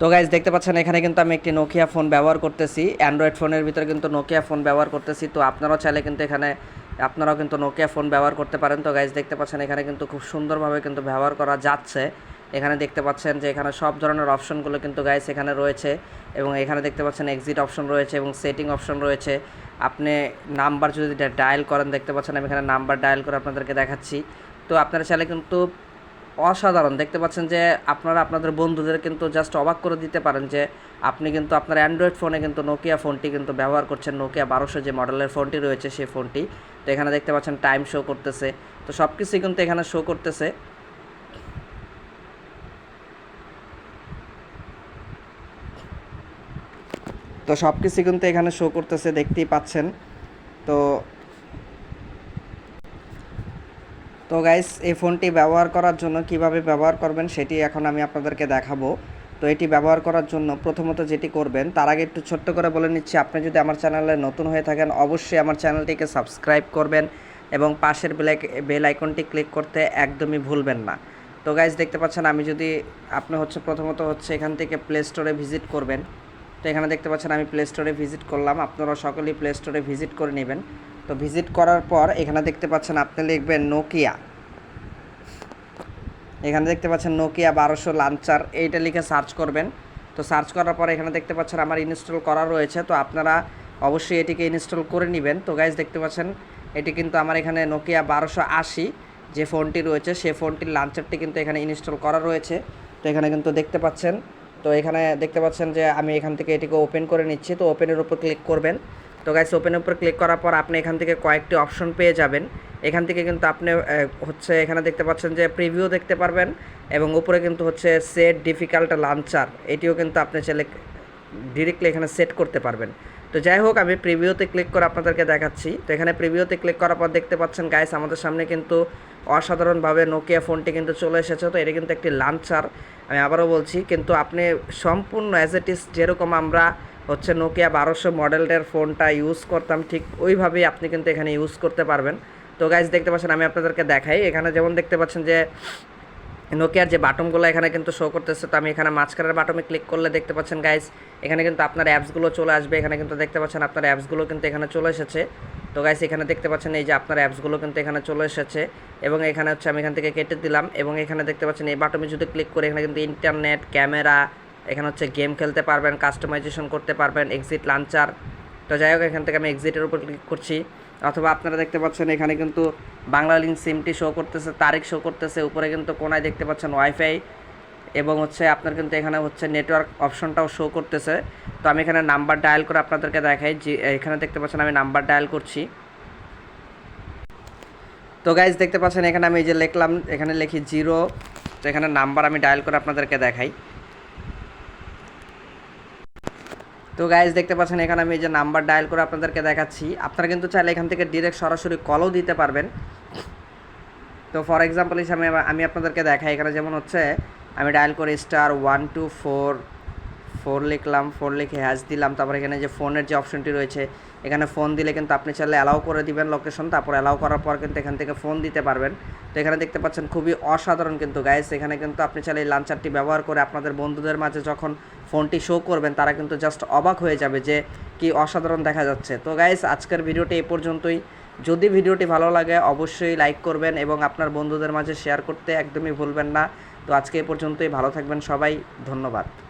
তো গাইজ দেখতে পাচ্ছেন, এখানে কিন্তু আমি একটি নোকিয়া ফোন ব্যবহার করতেছি। অ্যান্ড্রয়েড ফোনের ভিতরে কিন্তু নোকিয়া ফোন ব্যবহার করতেছি। তো আপনারাও চাইলে কিন্তু এখানে, আপনারাও কিন্তু নোকিয়া ফোন ব্যবহার করতে পারেন। তো গাইজ দেখতে পাচ্ছেন, এখানে কিন্তু খুব সুন্দরভাবে কিন্তু ব্যবহার করা যাচ্ছে। এখানে দেখতে পাচ্ছেন যে, এখানে সব ধরনের অপশনগুলো কিন্তু গাইস এখানে রয়েছে। এবং এখানে দেখতে পাচ্ছেন এক্সিট অপশন রয়েছে এবং সেটিং অপশন রয়েছে। আপনি নাম্বার যদি ডায়াল করেন, দেখতে পাচ্ছেন, আমি এখানে নাম্বার ডায়াল করে আপনাদেরকে দেখাচ্ছি। তো আপনারা চাইলে কিন্তু অসাধারণ। দেখতে পাচ্ছেন যে আপনারা আপনাদের বন্ধুদের কিন্তু জাস্ট অবাক করে দিতে পারেন যে আপনি কিন্তু আপনার অ্যান্ড্রয়েড ফোনে কিন্তু নোকিয়া ফোনটি কিন্তু ব্যবহার করছেন। নোকিয়া বারোশো যে মডেলের ফোনটি রয়েছে সেই ফোনটি তো এখানে দেখতে পাচ্ছেন টাইম শো করতেছে। তো সব কিছুই কিন্তু এখানে শো করতেছে। তো সব কিছু কিন্তু এখানে শো করতেছে, দেখতেই পাচ্ছেন। তো তো গাইস এই ফোনটি ব্যবহার করার জন্য কীভাবে ব্যবহার করবেন সেটি এখন আমি আপনাদেরকে দেখাবো। তো এটি ব্যবহার করার জন্য প্রথমত যেটি করবেন, তার আগে একটু ছোট্ট করে বলে নিচ্ছি, আপনি যদি আমার চ্যানেলে নতুন হয়ে থাকেন, অবশ্যই আমার চ্যানেলটিকে সাবস্ক্রাইব করবেন এবং পাশের বেল বেল আইকনটি ক্লিক করতে একদমই ভুলবেন না। তো গাইজ দেখতে পাচ্ছেন, আমি যদি আপনি হচ্ছে প্রথমত হচ্ছে এখান থেকে প্লে স্টোরে ভিজিট করবেন। তো এখানে দেখতে পাচ্ছেন, আমি প্লে স্টোরে ভিজিট করলাম, আপনারা সকলেই প্লে স্টোরে ভিজিট করে নেবেন। তো ভিজিট করার পর এখানে দেখতে পাচ্ছেন আপনি লিখবেন নোকিয়া। এখানে দেখতে পাচ্ছেন নোকিয়া বারোশো লাঞ্চার, এইটা লিখে সার্চ করবেন। তো সার্চ করার পর এখানে দেখতে পাচ্ছেন আমার ইনস্টল করা রয়েছে, তো আপনারা অবশ্যই এটিকে ইনস্টল করে নেবেন। তো গাইজ দেখতে পাচ্ছেন, এটি কিন্তু আমার এখানে নোকিয়া বারোশো আশি যে ফোনটি রয়েছে সেই ফোনটির লাঞ্চারটি কিন্তু এখানে ইনস্টল করা রয়েছে। তো এখানে কিন্তু দেখতে পাচ্ছেন, তো এখানে দেখতে পাচ্ছেন যে আমি এখান থেকে এটিকে ওপেন করে নিচ্ছি, তো ওপেনের উপর ক্লিক করবেন। তো গাইস ওপেনের উপর ক্লিক করার পর আপনি এখান থেকে কয়েকটি অপশন পেয়ে যাবেন। এখান থেকে কিন্তু আপনি হচ্ছে এখানে দেখতে পাচ্ছেন যে প্রিভিউ দেখতে পারবেন এবং উপরে কিন্তু হচ্ছে সেট ডিফিকাল্ট লাঞ্চার এটিও কিন্তু আপনি চাইলে ডিরেক্টলি এখানে সেট করতে পারবেন। তো যাই হোক, আমি প্রিভিউতে ক্লিক করে আপনাদেরকে দেখাচ্ছি। তো এখানে প্রিভিউতে ক্লিক করার পর দেখতে পাচ্ছেন গাইস আমাদের সামনে কিন্তু অসাধারণভাবে নোকিয়া ফোনটি কিন্তু চলে এসেছে। তো এটা কিন্তু একটি লাঞ্চার আমি আবারও বলছি। কিন্তু আপনি সম্পূর্ণ অ্যাজ ইট ইস যেরকম আমরা হচ্ছে নোকিয়া বারোশো মডেলের ফোনটা ইউজ করতাম, ঠিক ওইভাবেই আপনি কিন্তু এখানে ইউজ করতে পারবেন। তো গাইজ দেখতে পাচ্ছেন, আমি আপনাদেরকে দেখাই। এখানে যেমন দেখতে পাচ্ছেন যে নোকিয়ার যে বাটনগুলো এখানে কিন্তু শো করতেছে, তো আমি এখানে মাঝখানের বাটনে ক্লিক করলে দেখতে পাচ্ছেন গাইজ এখানে কিন্তু আপনার অ্যাপসগুলো চলে আসবে। এখানে কিন্তু দেখতে পাচ্ছেন আপনার অ্যাপসগুলো কিন্তু এখানে চলে এসেছে। তো গাইজ এখানে দেখতে পাচ্ছেন এই যে আপনার অ্যাপসগুলো কিন্তু এখানে চলে এসেছে। এবং এখানে হচ্ছে আমি এখান থেকে কেটে দিলাম। এবং এখানে দেখতে পাচ্ছেন এই বাটনে যদি ক্লিক করে, এখানে কিন্তু ইন্টারনেট ক্যামেরা এখানে হচ্ছে গেম খেলতে পারবেন কাস্টমাইজেশন করতে পারবেন এক্সিট লাঞ্চার তো যাই হোক, এখান থেকে আমি এক্সিটের উপর ক্লিক করছি। অথবা আপনারা দেখতে পাচ্ছেন এখানে কিন্তু বাংলা লিঙ্ক সিমটি শো করতেছে, তারিখ শো করতেছে, উপরে কিন্তু কোনায় দেখতে পাচ্ছেন ওয়াইফাই এবং হচ্ছে আপনার কিন্তু এখানে হচ্ছে নেটওয়ার্ক অপশনটাও শো করতেছে। তো আমি এখানে নাম্বার ডায়াল করে আপনাদেরকে দেখাই, যে এখানে দেখতে পাচ্ছেন আমি নাম্বার ডায়াল করছি। তো গাইজ দেখতে পাচ্ছেন এখানে আমি এই যে লিখলাম, এখানে লিখি জিরো তো এখানে নাম্বার আমি ডায়াল করে আপনাদেরকে দেখাই। তো গাইজ দেখতে পাচ্ছেন, এখানে আমি এই যে নাম্বার ডায়াল করে আপনাদেরকে দেখাচ্ছি। আপনারা কিন্তু চাইলে এখান থেকে ডিরেক্ট সরাসরি কলও দিতে পারবেন। তো ফর এক্সাম্পল হিসাবে আমি- আপনাদেরকে দেখাই, এখানে যেমন হচ্ছে, আমি ডায়াল করে star one two four four লিখলাম ফোর লিখে হ্যাশ দিলাম, তারপর এখানে যে ফোনের যে অপশনটি রয়েছে, এখানে ফোন দিলে কিন্তু আপনি চাইলে অ্যালাউ করে দিবেন লোকেশন তারপর অ্যালাউ করার পর কিন্তু এখান থেকে ফোন দিতে পারবেন। তো এখানে দেখতে পাচ্ছেন খুবই অসাধারণ কিন্তু গাইস এখানে কিন্তু আপনি চাইলে এই লাঞ্চারটি ব্যবহার করে আপনাদের বন্ধুদের মাঝে যখন ফোনটি শো করবেন, তারা কিন্তু জাস্ট অবাক হয়ে যাবে যে কি অসাধারণ দেখা যাচ্ছে। তো গাইস আজকের ভিডিওটি এই পর্যন্তই। যদি ভিডিওটি ভালো লাগে, অবশ্যই লাইক করবেন এবং আপনার বন্ধুদের মাঝে শেয়ার করতে একদমই ভুলবেন না। তো আজকে এ পর্যন্তই, ভালো থাকবেন সবাই, ধন্যবাদ।